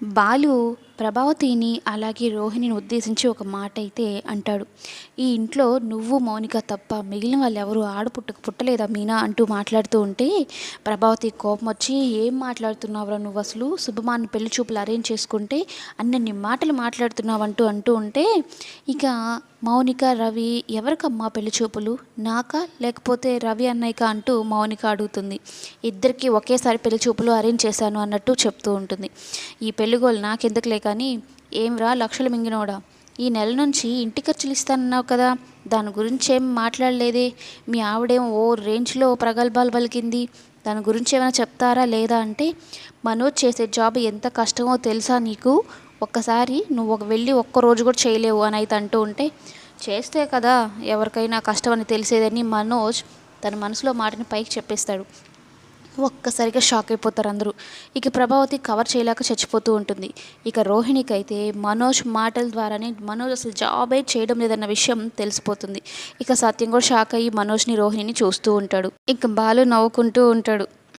బాలు ప్రభావతిని అలాగే రోహిణిని ఉద్దేశించి ఒక మాట అయితే అంటాడు. ఈ ఇంట్లో నువ్వు మౌనిక తప్ప మిగిలిన వాళ్ళు ఎవరు ఆడ పుట్టక పుట్టలేదా మీనా? అంటూ మాట్లాడుతూ ఉంటే ప్రభావతి కోపం వచ్చి ఏం మాట్లాడుతున్నావురా నువ్వు అసలు? శుభమాన్ పెళ్ళి చూపులు అరేంజ్ చేసుకుంటే అన్నన్ని మాటలు మాట్లాడుతున్నావు అంటూ అంటూ ఉంటే ఇక మౌనిక రవి ఎవరికమ్మా పెళ్ళి చూపులు? నాకా? లేకపోతే రవి అన్నయ్యకా? అంటూ మౌనిక అడుగుతుంది. ఇద్దరికి ఒకేసారి పెళ్ళి చూపులు అరేంజ్ చేశాను అన్నట్టు చెప్తూ ఉంటుంది. ఈ పెళ్ళిగోలు నాకెందుకులే కానీ ఏమిరా లక్షలు మింగినోడా? ఈ నెల నుంచి ఇంటి ఖర్చులు ఇస్తానన్నావు కదా దాని గురించి ఏం మాట్లాడలేదే? మీ ఆవిడేం ఓ రేంజ్లో ప్రగల్భాలు పలికింది? దాని గురించి ఏమైనా చెప్తారా లేదా? అంటే మనోజ్ చేసే జాబ్ ఎంత కష్టమో తెలుసా నీకు? ఒక్కసారి నువ్వు ఒక వెళ్ళి ఒక్క రోజు కూడా చేయలేవు అని అయితే అంటూ ఉంటే చేస్తే కదా ఎవరికైనా కష్టం అని తెలిసేదని మనోజ్ తన మనసులో మాటని పైకి చెప్పేస్తాడు. ఒక్కసారిగా షాక్ అయిపోతారు అందరూ. ఇక ప్రభావతి కవర్ చేయలేక చచ్చిపోతూ ఉంటుంది. ఇక రోహిణికి అయితే మనోజ్ మాటల ద్వారానే మనోజ్ అసలు జాబే చేయడం లేదన్న విషయం తెలిసిపోతుంది. ఇక సత్యం కూడా షాక్ అయ్యి మనోజ్ని రోహిణిని చూస్తూ ఉంటాడు. ఇక బాలు నవ్వుకుంటూ ఉంటాడు.